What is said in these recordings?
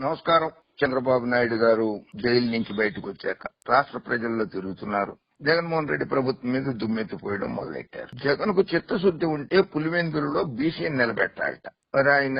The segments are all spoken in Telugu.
నమస్కారం. చంద్రబాబు నాయుడు గారు జైలు నుంచి బయటకు వచ్చాక రాష్ట్ర ప్రజల్లో తిరుగుతున్నారు. జగన్మోహన్ రెడ్డి ప్రభుత్వం మీద దుమ్మెత్తిపోయడం మొదలెట్టారు. జగన్కు చిత్తశుద్ధి ఉంటే పులివెందులలో బీసీని నిలబెట్టాలట. మరి ఆయన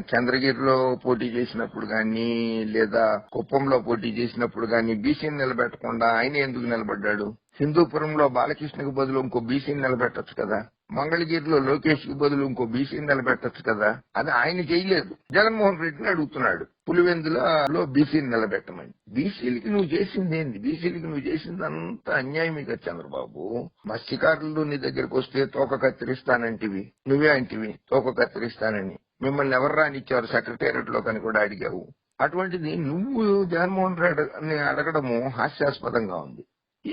చంద్రగిరిలో పోటీ చేసినప్పుడు గాని లేదా కుప్పంలో పోటీ చేసినప్పుడు గాని బీసీని నిలబెట్టకుండా ఆయన ఎందుకు నిలబడ్డాడు? హిందూపురంలో బాలకృష్ణకు బదులు ఇంకో బీసీని నిలబెట్టచ్చు కదా. మంగళగిరిలో లోకేష్కి బదులు ఇంకో బీసీని నిలబెట్టచ్చు కదా? అది ఆయన చేయలేదు. జగన్మోహన్ రెడ్డిని అడుగుతున్నాడు. పులివెందులలో బీసీని నిలబెట్టమని. బీసీలకి నువ్వు చేసింది ఏంది? బీసీలకి నువ్వు చేసింది అంతా అన్యాయమే కదా చంద్రబాబు? మత్స్యకారులు నీ దగ్గరకు వస్తే తోక కత్తిరిస్తానంటివి. నువ్వే అంటివి తోక కత్తిరిస్తానని. మిమ్మల్ని ఎవరు రానిచ్చారు సెక్రటేరియట్లో కని కూడా అడిగావు. అటువంటిది నువ్వు జగన్మోహన్ రెడ్డిని అడగడము హాస్యాస్పదంగా ఉంది.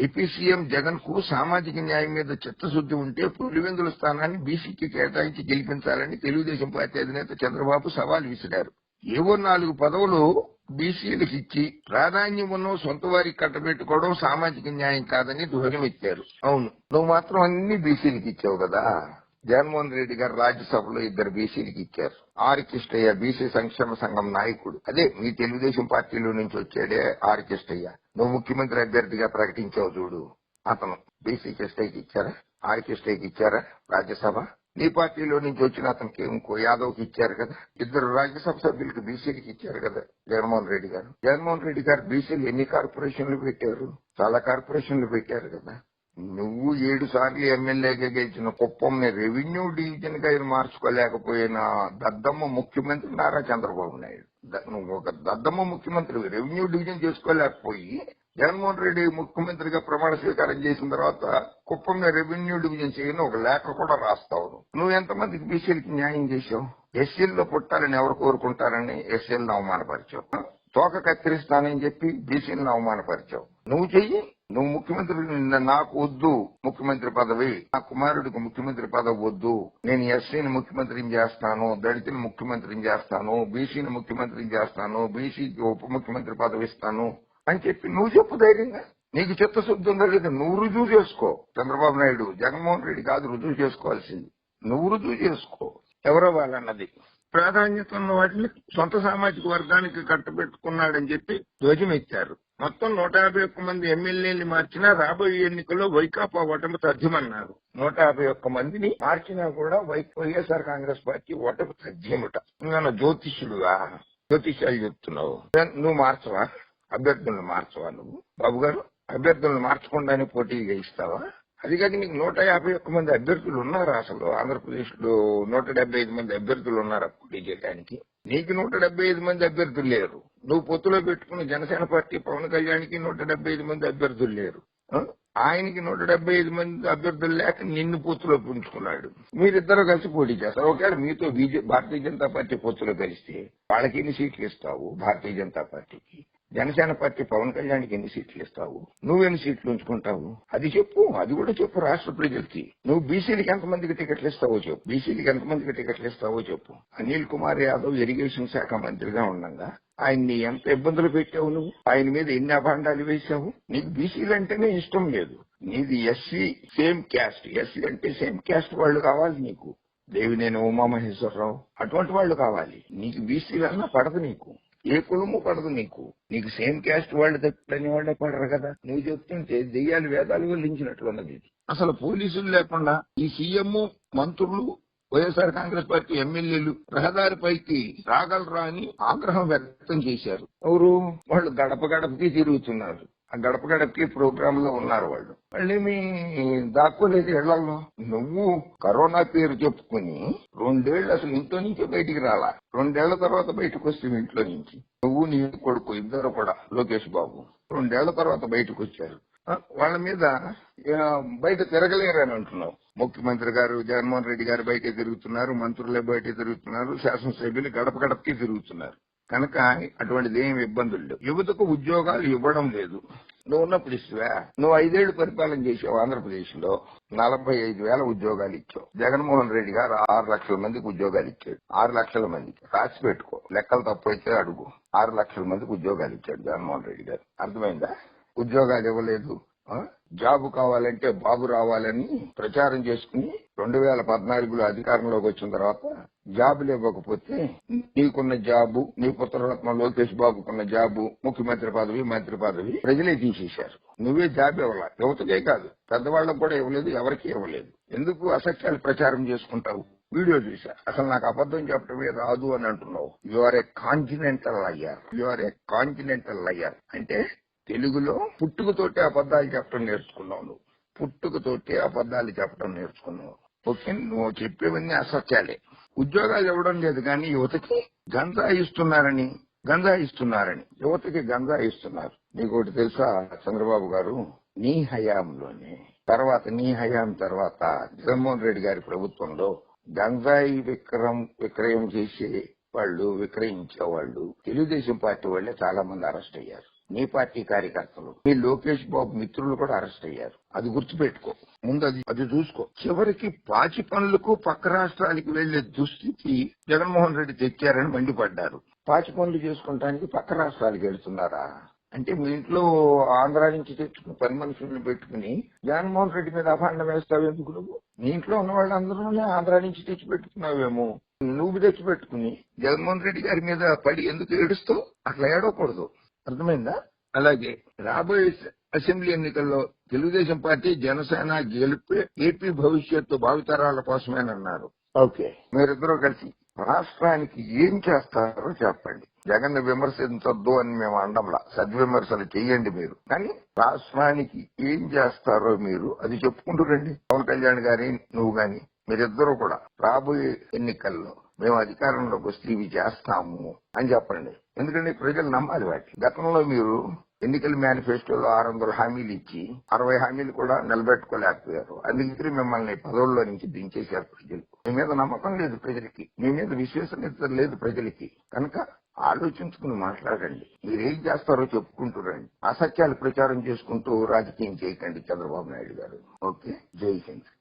ఏపీ సీఎం జగన్కు సామాజిక న్యాయం మీద చిత్తశుద్ధి ఉంటే పులివెందుల స్థానాన్ని బీసీకి కేటాయించి గెలిపించాలని తెలుగుదేశం పార్టీ అధినేత చంద్రబాబు సవాల్ విసిరారు. ఏవో నాలుగు పదవులు బీసీలకు ఇచ్చి ప్రాధాన్యం ఉన్న సొంత వారికి కట్టబెట్టుకోవడం సామాజిక న్యాయం కాదని ధ్వజమెత్తారు అవును నువ్వు మాత్రం అన్ని బీసీలకు ఇచ్చావు కదా. జగన్మోహన్ రెడ్డి గారు రాజ్యసభలో ఇద్దరు బీసీలకు ఇచ్చారు. ఆర్ కిష్టయ్య బీసీ సంక్షేమ సంఘం నాయకుడు. అదే మీ తెలుగుదేశం పార్టీలో నుంచి వచ్చాడే ఆర్ కిష్టయ్య నువ్వు ముఖ్యమంత్రి అభ్యర్థిగా ప్రకటించావు చూడు. అతను బీసీ కిష్టయ్యకి ఇచ్చారా? ఆర్ కిష్టయ్యకి ఇచ్చారా? రాజ్యసభ? నీ పార్టీలో నుంచి వచ్చిన అతనికి ఇంకో యాదవ్కి ఇచ్చారు కదా. ఇద్దరు రాజ్యసభ సభ్యులకు బీసీలకు ఇచ్చారు కదా జగన్మోహన్ రెడ్డి గారు. జగన్మోహన్ రెడ్డి గారు బీసీలు ఎన్ని కార్పొరేషన్లు పెట్టారు? చాలా కార్పొరేషన్లు పెట్టారు కదా. నువ్వు ఏడు సార్లు ఎమ్మెల్యేగా గెలిచిన కుప్పంని రెవెన్యూ డివిజన్గా మార్చుకోలేకపోయిన దద్దమ్మ ముఖ్యమంత్రి నారా చంద్రబాబు నాయుడు. నువ్వు ఒక దద్దమ్మ ముఖ్యమంత్రి రెవెన్యూ డివిజన్ చేసుకోలేకపోయి జగన్మోహన్ రెడ్డి ముఖ్యమంత్రిగా ప్రమాణ స్వీకారం చేసిన తర్వాత కుప్పంని రెవెన్యూ డివిజన్ చేయని ఒక లేఖ కూడా రాస్తావు నువ్వు ఎంతమందికి బీసీలకి న్యాయం చేశావు? ఎస్సీల్లో పుట్టాలని ఎవరు కోరుకుంటారని ఎస్సీలను అవమానపరిచావు? తోక కత్తిరిస్తానని చెప్పి బీసీలను అవమానపరిచావు. నువ్వు చెయ్యి. నువ్వు ముఖ్యమంత్రి నాకు వద్దు. ముఖ్యమంత్రి పదవి. నా కుమారుడికి ముఖ్యమంత్రి పదవి వద్దు. నేను ఎస్సీని ముఖ్యమంత్రిని చేస్తాను దళితుని ముఖ్యమంత్రిని చేస్తాను బీసీని ముఖ్యమంత్రిని చేస్తాను బీసీకి ఉప ముఖ్యమంత్రి పదవి ఇస్తాను అని చెప్పి నువ్వు చెప్పు ధైర్యంగా. నీకు చిత్తశుద్ధి ఉందో లేదా నువ్వు రుజువు చేసుకో. చంద్రబాబు నాయుడు జగన్మోహన్ రెడ్డి కాదు రుజువు చేసుకోవాల్సింది. నువ్వు రుజువు చేసుకో. ఎవరో వాళ్ళన్నది. ప్రాధాన్యత ఉన్న వాటిని సొంత సామాజిక వర్గానికి కట్టబెట్టుకున్నాడని చెప్పి ధ్వజం మొత్తం నూట యాభై ఒక్క మంది ఎమ్మెల్యేలు మార్చినా రాబోయే ఎన్నికల్లో వైకాపా ఓటమి తథ్యమన్నారు. నూట యాభై ఒక్క మందిని మార్చినా కూడా వై- వైఎస్ఆర్ కాంగ్రెస్ పార్టీ ఓటమి తథ్యముట. నువ్వు జ్యోతిష్యుడుగా జ్యోతిష్యాలు చెప్తున్నావు. నువ్వు మార్చవా? అభ్యర్థులను మార్చవా నువ్వు? బాబు గారు అభ్యర్థులను మార్చకుండానే పోటీగా ఇస్తావా అది కాక నీకు నూట యాభై ఒక్క మంది అభ్యర్థులు ఉన్నారు అసలు? ఆంధ్రప్రదేశ్లో నూట డెబ్బై ఐదు మంది అభ్యర్థులు ఉన్నారా పోటీ చేయడానికి? నీకు నూట డెబ్బై ఐదు మంది అభ్యర్థులు లేరు. నువ్వు పొత్తులో పెట్టుకున్న జనసేన పార్టీ పవన్ కళ్యాణ్కి నూట డెబ్బై ఐదు మంది అభ్యర్థులు లేరు. ఆయనకి నూట డెబ్బై ఐదు మంది అభ్యర్థులు లేక నిన్ను పొత్తులో పుంజుకున్నాడు మీరిద్దరు కలిసి పోటీ చేస్తారు. ఒకవేళ మీతో బీజే భారతీయ జనతా పార్టీ పొత్తులో కలిస్తే వాళ్ళకి ఎన్ని సీట్లు ఇస్తావు భారతీయ జనతా పార్టీకి? జనసేన పార్టీ పవన్ కళ్యాణ్కి ఎన్ని సీట్లు ఇస్తావు? నువ్వెన్ని సీట్లు ఉంచుకుంటావు? అది చెప్పు అది కూడా చెప్పు రాష్ట్ర ప్రజలకి. నువ్వు బీసీలకి ఎంతమందికి టికెట్లు ఇస్తావో చెప్పు. బీసీలకి ఎంతమందికి టికెట్లు ఇస్తావో చెప్పు. అనిల్ కుమార్ యాదవ్ ఇరిగేషన్ శాఖ మంత్రిగా ఉండగా ఆయన్ని ఎంత ఇబ్బందులు పెట్టావు నువ్వు? ఆయన మీద ఎన్ని అభాండాలు వేశావు? నీకు బీసీలు అంటేనే ఇష్టం లేదు. నీది ఎస్సీ సేమ్ క్యాస్ట్. ఎస్సీ అంటే సేమ్ క్యాస్ట్ వాళ్ళు కావాలి నీకు. దేవినేని ఉమామహేశ్వరరావు. అటువంటి వాళ్ళు కావాలి. నీకు బీసీలన్నా పడదు నీకు. ఏ కులము పడదు నీకు. నీకు సేమ్ క్యాస్ట్ వాళ్ళు తప్పని వాళ్ళే పడరు కదా. నువ్వు చెప్తుంటే దెయ్యాలు వేదాలు వెల్లించినట్లున్నది అసలు పోలీసులు లేకుండా ఈ సీఎం మంత్రులు వైఎస్ఆర్ కాంగ్రెస్ పార్టీ ఎమ్మెల్యేలు రహదారిపైకి రాగలరా అని ఆగ్రహం వ్యక్తం చేశారు. ఎవరు? వాళ్ళు గడప గడపకి తిరుగుతున్నారు. గడప గడపకి ప్రోగ్రామ్లో ఉన్నారు వాళ్ళు. మీ దాక్కోలేదు ఇళ్ళలో నువ్వు కరోనా పేరు చెప్పుకుని రెండేళ్ళు అసలు ఇంట్లో నుంచి బయటికి రాలా. రెండేళ్ళ తర్వాత బయటకు వస్తే ఇంట్లో నుంచి. నువ్వు నీ కొడుకు ఇద్దరు కూడా లోకేష్ బాబు. రెండేళ్ళ తర్వాత బయటకు వచ్చారు. వాళ్ళ మీద బయట తిరగలేరని అంటున్నావు. ముఖ్యమంత్రి గారు జగన్మోహన్ రెడ్డి గారు బయట తిరుగుతున్నారు మంత్రులే బయట తిరుగుతున్నారు శాసనసభ్యులు గడప గడపకి తిరుగుతున్నారు. కనుక అటువంటిది ఏమి ఇబ్బందులు లేవు. యువతకు ఉద్యోగాలు ఇవ్వడం లేదు. నువ్వు ఉన్నప్పుడు ఇస్తువా నువ్వు ఐదేళ్ళు పరిపాలన చేసావు ఆంధ్రప్రదేశ్లో నలభై ఐదు వేల ఉద్యోగాలు ఇచ్చావు. జగన్మోహన్ రెడ్డి గారు ఆరు లక్షల మందికి ఉద్యోగాలు ఇచ్చాడు. ఆరు లక్షల మందికి. రాసి పెట్టుకో. లెక్కలు తప్పైతే అడుగు. ఆరు లక్షల మందికి ఉద్యోగాలు ఇచ్చాడు జగన్మోహన్ రెడ్డి గారు. అర్థమైందా? ఉద్యోగాలు ఇవ్వలేదు. ఆ? జాబు కావాలంటే బాబు రావాలని ప్రచారం చేసుకుని రెండు వేల పద్నాలుగులో అధికారంలోకి వచ్చిన తర్వాత జాబులు ఇవ్వకపోతే నీకున్న జాబు నీ పుత్రరత్న లోకేష్ బాబుకున్న జాబు ముఖ్యమంత్రి పదవి మంత్రి పదవి ప్రజలే తీసేశారు. నువ్వే జాబ్ ఇవ్వాల? యువతకే కాదు. పెద్దవాళ్ళకు కూడా ఇవ్వలేదు ఎవరికీ ఇవ్వలేదు. ఎందుకు అసత్యాలు ప్రచారం చేసుకుంటావు? వీడియో చూసా. అసలు నాకు అబద్ధం చెప్పడమే రాదు అని అంటున్నావు. యు ఆర్ ఏ కాంటినెంటల్ అయ్యార్ యు ఆర్ ఏ కాంటినెంటల్ అయ్యార్ అంటే తెలుగులో పుట్టుకతోటి అబద్ధాలు చెప్పడం నేర్చుకున్నావు నువ్వు. పుట్టుకతోటి అబద్ధాలు చెప్పడం నేర్చుకున్నావు. ఓకే నువ్వు చెప్పేవన్నీ అసత్యాలే. ఉద్యోగాలు ఇవ్వడం లేదు కానీ యువతకి గంజా ఇస్తున్నారని గంజా ఇస్తున్నారని యువతకి గంజా ఇస్తున్నారు. నీకు ఒకటి తెలుసా చంద్రబాబు గారు? నీ హయాంలోనే తర్వాత నీ హయాం తర్వాత జగన్మోహన్ రెడ్డి గారి ప్రభుత్వంలో గంజాయి విక్రయం విక్రయం చేసే వాళ్ళు విక్రయించే వాళ్ళు తెలుగుదేశం పార్టీ వాళ్ళే చాలా మంది అరెస్ట్ అయ్యారు. మీ పార్టీ కార్యకర్తలు. మీ లోకేష్ బాబు మిత్రులు కూడా అరెస్ట్ అయ్యారు. అది గుర్తుపెట్టుకో. ముందు అది అది చూసుకో. చివరికి పాచి పనులకు పక్క రాష్ట్రాలకు వెళ్ళే దుస్థితి జగన్మోహన్ రెడ్డి తెచ్చారని మండిపడ్డారు. పాచి పనులు చేసుకుంటానికి పక్క రాష్ట్రాలకు వెళ్తున్నారా? అంటే మీ ఇంట్లో ఆంధ్ర నుంచి తెచ్చుకున్న పని మనుషులను పెట్టుకుని జగన్మోహన్ రెడ్డి మీద అభాండం వేస్తావు ఎందుకు నువ్వు? మీ ఇంట్లో ఉన్న వాళ్ళందరూనే ఆంధ్ర నుంచి తెచ్చి పెట్టుకున్నావేమో? నువ్వు తెచ్చి పెట్టుకుని జగన్మోహన్ రెడ్డి గారి మీద పడి ఎందుకు ఏడుస్తూ అట్లా ఏడవకూడదు. అర్థమైందా? అలాగే. రాబోయే అసెంబ్లీ ఎన్నికల్లో తెలుగుదేశం పార్టీ జనసేన గెలిపే ఏపీ భవిష్యత్తు భావితరాల కోసమేనన్నారు. ఓకే. మీరిద్దరూ కలిసి రాష్ట్రానికి ఏం చేస్తారో చెప్పండి. జగన్ విమర్శించొద్దు అని మేము అండంలా. సద్విమర్శలు చెయ్యండి మీరు. కానీ రాష్ట్రానికి ఏం చేస్తారో మీరు అది చెప్పుకుంటూ రండి. పవన్ కళ్యాణ్ గారి నువ్వు గాని. మీరిద్దరూ కూడా రాబోయే ఎన్నికల్లో మేము అధికారంలోకి వస్తే ఇవి చేస్తాము అని చెప్పండి. ఎందుకంటే ప్రజలు నమ్మాలి వాటి గతంలో మీరు ఎన్నికల మేనిఫెస్టోలో ఆరు వందల హామీలు ఇచ్చి అరవై హామీలు కూడా నిలబెట్టుకోలేకపోయారు. అందుకే మిమ్మల్ని పదవుల్లో నుంచి దించేశారు ప్రజలు. మీ మీద నమ్మకం లేదు ప్రజలకి. మీ మీద విశ్వసనీయత లేదు ప్రజలకి. కనుక ఆలోచించుకుని మాట్లాడండి. మీరేం చేస్తారో చెప్పుకుంటూ రండి. అసత్యాలు ప్రచారం చేసుకుంటూ రాజకీయం చేయకండి చంద్రబాబు నాయుడు గారు. ఓకే? జై హింద్.